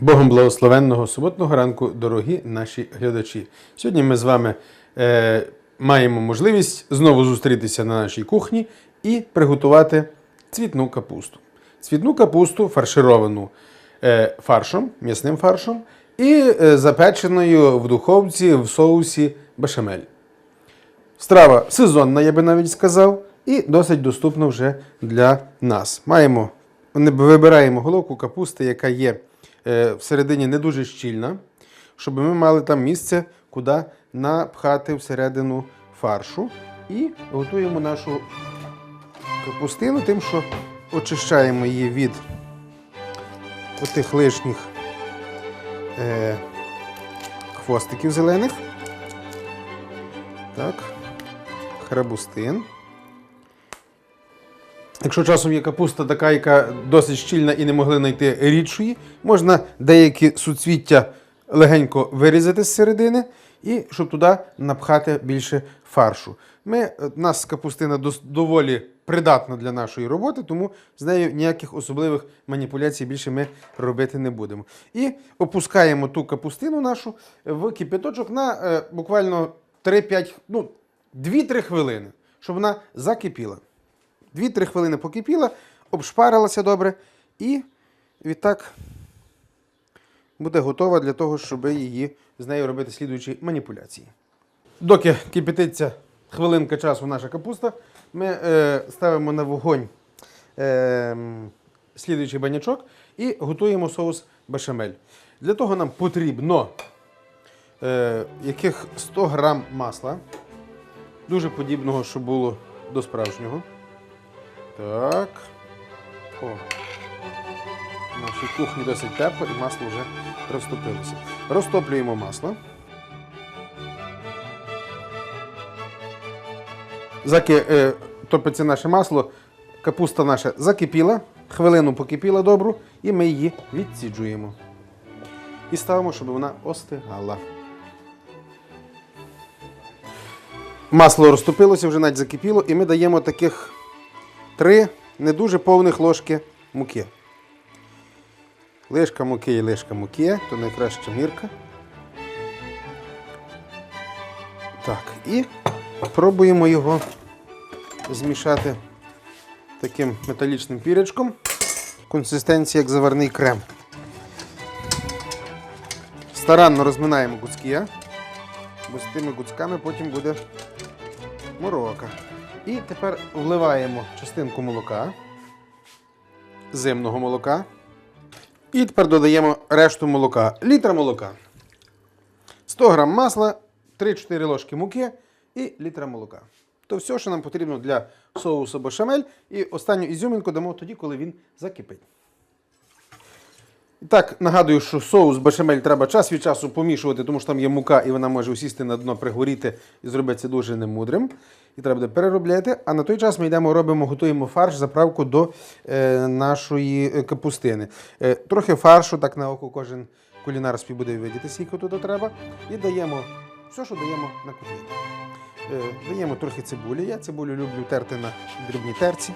Богом благословенного суботного ранку, дорогі наші глядачі. Сьогодні ми з вами е, маємо можливість знову зустрітися на нашій кухні і приготувати цвітну капусту. Цвітну капусту фаршировану е, фаршом, м'ясним фаршом і е, запеченою в духовці в соусі бешамель. Страва сезонна, я би навіть сказав, і досить доступна вже для нас. Маємо, вибираємо головку капусти, яка є всередині не дуже щільна, щоб ми мали там місце, куди напхати всередину фаршу. І готуємо нашу капустину тим, що очищаємо її від отих лишніх е, хвостиків зелених. Так храбустин. Якщо часом є капуста така, яка досить щільна і не могли знайти рідшої, можна деякі суцвіття легенько вирізати з середини і щоб туди напхати більше фаршу. Ми, е, нас капустина доволі придатна для нашої роботи, тому з нею ніяких особливих маніпуляцій більше ми робити не будемо. І опускаємо ту капустину нашу в кипяточок на е, буквально 3-5, ну, 2-3 хвилини, щоб вона закипіла. 2-3 хвилини покипіла, обшпарилася добре і відтак буде готова для того, щоб її з нею робити слідуючі маніпуляції. Доки кипятиться хвилинка часу наша капуста, ми е, ставимо на вогонь е, слідуючий банячок і готуємо соус бешамель. Для того нам потрібно е, яких 100 грам масла, дуже подібного, щоб було до справжнього. Так. О. В нашій кухні досить тепло і масло вже розтопилося. Розтоплюємо масло. Заки е, топиться наше масло, капуста наша закипіла, хвилину покипіла добру, і ми її відсіджуємо. І ставимо, щоб вона остигала. Масло розтопилося, вже навіть закипіло, і ми даємо таких три не дуже повних ложки муки. Лишка муки і лишка муки, то найкраща мірка. Так, і пробуємо його змішати таким металічним пірячком. Консистенція як заварний крем. Старанно розминаємо гуцки, бо з тими гуцками потім буде морока. І тепер вливаємо частинку молока, зимного молока. І тепер додаємо решту молока. Літр молока. 100 грам масла, 3-4 ложки муки і літра молока. То все, що нам потрібно для соусу бешамель. І останню ізюмінку дамо тоді, коли він закипить. І так, нагадую, що соус бешамель треба час від часу помішувати, тому що там є мука, і вона може усісти на дно, пригоріти і зробитися дуже немудрим. І треба буде переробляти. А на той час ми йдемо, робимо, готуємо фарш, заправку до е, нашої е, капустини. Е, трохи фаршу, так на око кожен кулінар собі буде видіти, скільки туди треба. І даємо все, що даємо на котлету. Е, даємо трохи цибулі. Я цибулю люблю терти на дрібній терці.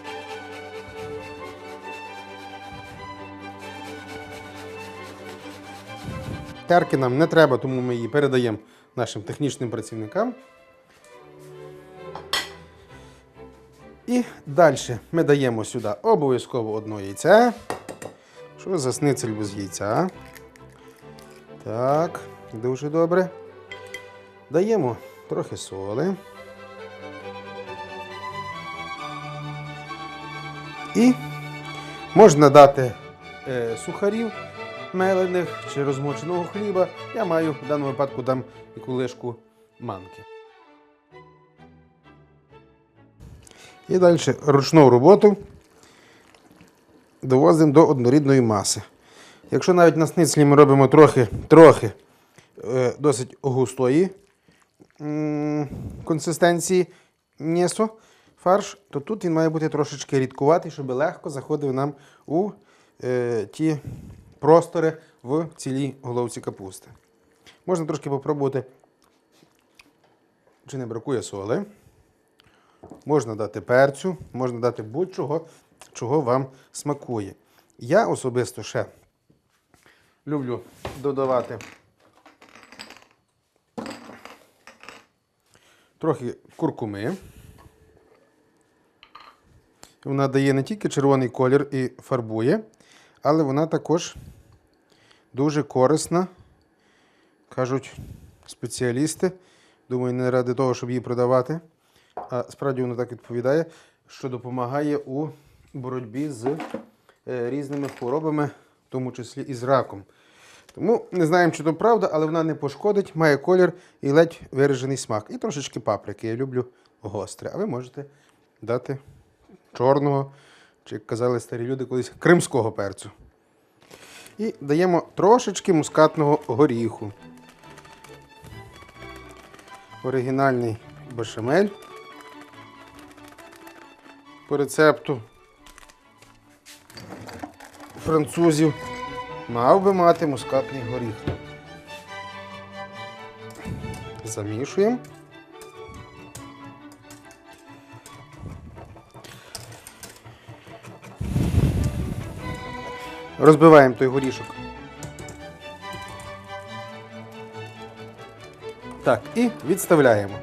Терки нам не треба, тому ми її передаємо нашим технічним працівникам. І далі ми даємо сюди обов'язково одно яйце. Що за сницель без яйця? Так, дуже добре. Даємо трохи соли. І можна дати е, сухарів мелених чи розмоченого хліба. Я маю в даному випадку дам яку лишку манки. І далі ручну роботу довозимо до однорідної маси. Якщо навіть на сницлі ми робимо трохи, трохи е, досить густої консистенції м'ясо, фарш, то тут він має бути трошечки рідкуватий, щоб легко заходив нам у е, ті простори в цілій головці капусти. Можна трошки попробувати, чи не бракує соли. Можна дати перцю, можна дати будь-чого, чого вам смакує. Я особисто ще люблю додавати трохи куркуми. Вона дає не тільки червоний колір і фарбує, але вона також дуже корисна, кажуть спеціалісти. Думаю, не ради того, щоб її продавати. А справді воно так відповідає, що допомагає у боротьбі з е, різними хворобами, в тому числі і з раком. Тому не знаємо, чи то правда, але вона не пошкодить, має колір і ледь виражений смак. І трошечки паприки. Я люблю гостре. А ви можете дати чорного, чи як казали старі люди колись, кримського перцю. І даємо трошечки мускатного горіху. Оригінальний бешамель по рецепту французів мав би мати мускатний горіх. Замішуємо. Розбиваємо той горішок. Так, і відставляємо.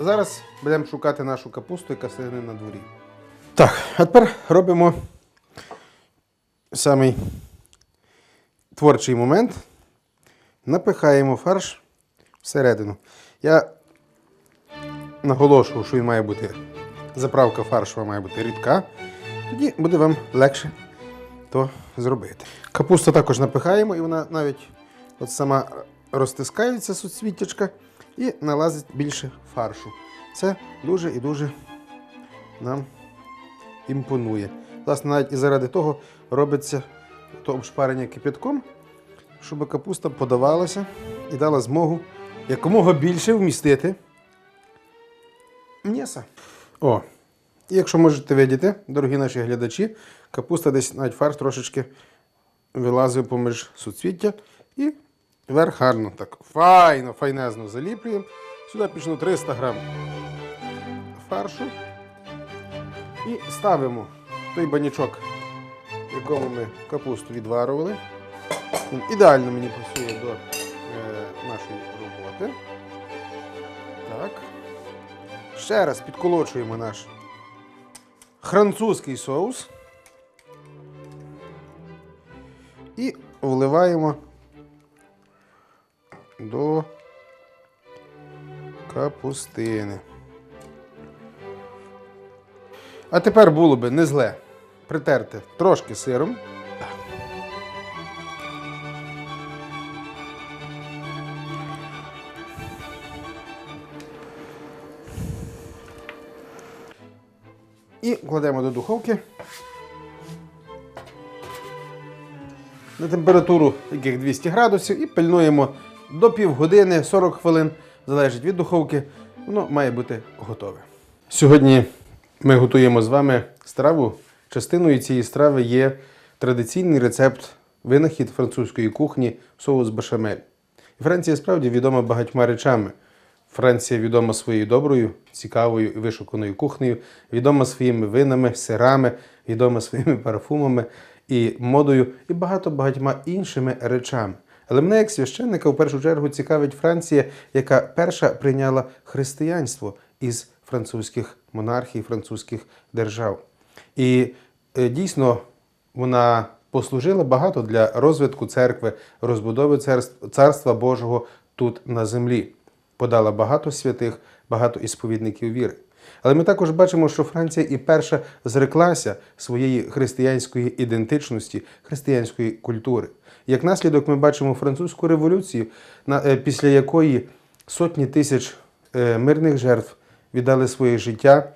Зараз будемо шукати нашу капусту, яка сидить на дворі. Так, а тепер робимо самий творчий момент. Напихаємо фарш всередину. Я наголошую, що він має бути, заправка фаршова має бути рідка. Тоді буде вам легше то зробити. Капусту також напихаємо, і вона навіть от сама розтискається суцвіттячка і налазить більше фаршу. Це дуже і дуже нам імпонує. Власне, навіть і заради того робиться то обшпарення кипятком, щоб капуста подавалася і дала змогу якомога більше вмістити м'яса. О, і якщо можете видіти, дорогі наші глядачі, капуста десь навіть фарш трошечки вилазив поміж суцвіття і верх гарно так файно, файнезно заліплюємо. Сюди пішло 300 грам фаршу і ставимо той банячок, в якому ми капусту відварували. Він ідеально мені пасує до е, нашої роботи. Так. Ще раз підколочуємо наш французький соус і вливаємо до капустини. А тепер було би не зле притерти трошки сиром. І кладемо до духовки. На температуру яких 200 градусів і пильнуємо до півгодини, 40 хвилин, залежить від духовки, воно має бути готове. Сьогодні ми готуємо з вами страву. Частиною цієї страви є традиційний рецепт винахід французької кухні соус бешамель. Франція справді відома багатьма речами. Франція відома своєю доброю, цікавою і вишуканою кухнею, відома своїми винами, сирами, відома своїми парфумами і модою, і багато багатьма іншими речами. Але мене, як священника, в першу чергу цікавить Франція, яка перша прийняла християнство із французьких монархій, французьких держав. І е, дійсно вона послужила багато для розвитку церкви, розбудови царств- царства Божого тут на землі. Подала багато святих, багато ісповідників віри. Але ми також бачимо, що Франція і перша зреклася своєї християнської ідентичності, християнської культури. Як наслідок, ми бачимо французьку революцію, е, після якої сотні тисяч е, мирних жертв віддали своє життя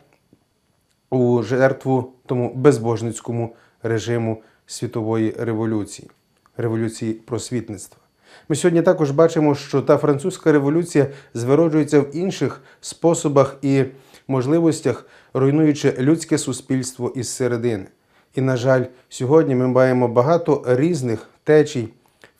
у жертву тому безбожницькому режиму світової революції, революції просвітництва. Ми сьогодні також бачимо, що та французька революція звироджується в інших способах і можливостях, руйнуючи людське суспільство із середини. І, на жаль, сьогодні ми маємо багато різних течій,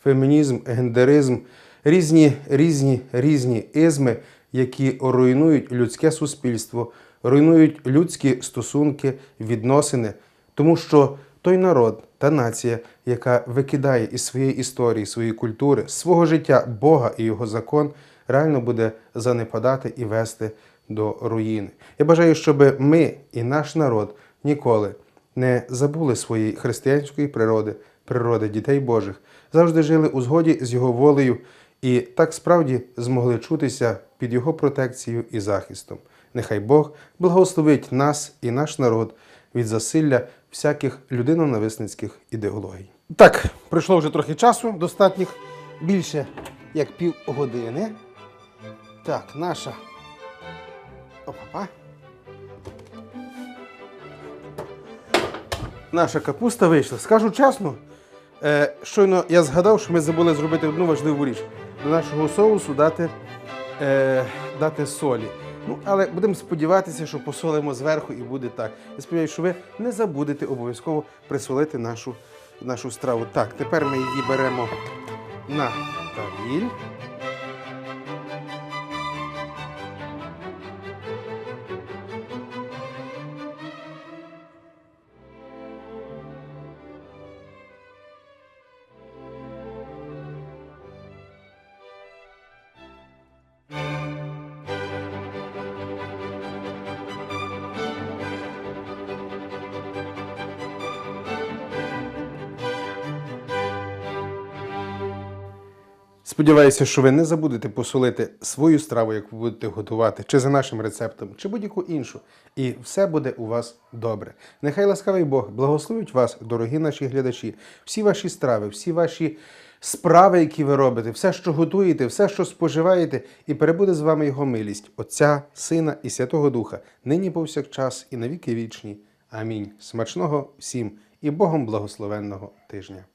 фемінізм, гендеризм, різні, різні, різні ізми, які руйнують людське суспільство, руйнують людські стосунки, відносини, тому що той народ, та нація, яка викидає із своєї історії, своєї культури, свого життя Бога і його закон, реально буде занепадати і вести до руїни. Я бажаю, щоб ми і наш народ ніколи не забули своєї християнської природи, природи дітей Божих, завжди жили у згоді з його волею і так справді змогли чутися під його протекцією і захистом. Нехай Бог благословить нас і наш народ від засилля всяких людинонависницьких ідеологій. Так, пройшло вже трохи часу, достатніх більше як півгодини. Так, наша. Опа. Наша капуста вийшла. Скажу чесно, е, щойно я згадав, що ми забули зробити одну важливу річ. До нашого соусу дати, е, дати солі. Ну, але будемо сподіватися, що посолимо зверху і буде так. Я сподіваюся, що ви не забудете обов'язково присолити нашу, нашу страву. Так, тепер ми її беремо на таріль. Сподіваюся, що ви не забудете посолити свою страву, яку будете готувати, чи за нашим рецептом, чи будь-яку іншу. І все буде у вас добре. Нехай ласкавий Бог благословить вас, дорогі наші глядачі, всі ваші страви, всі ваші справи, які ви робите, все, що готуєте, все, що споживаєте, і перебуде з вами його милість, Отця, Сина і Святого Духа, нині повсякчас і навіки вічні. Амінь. Смачного всім і Богом благословенного тижня.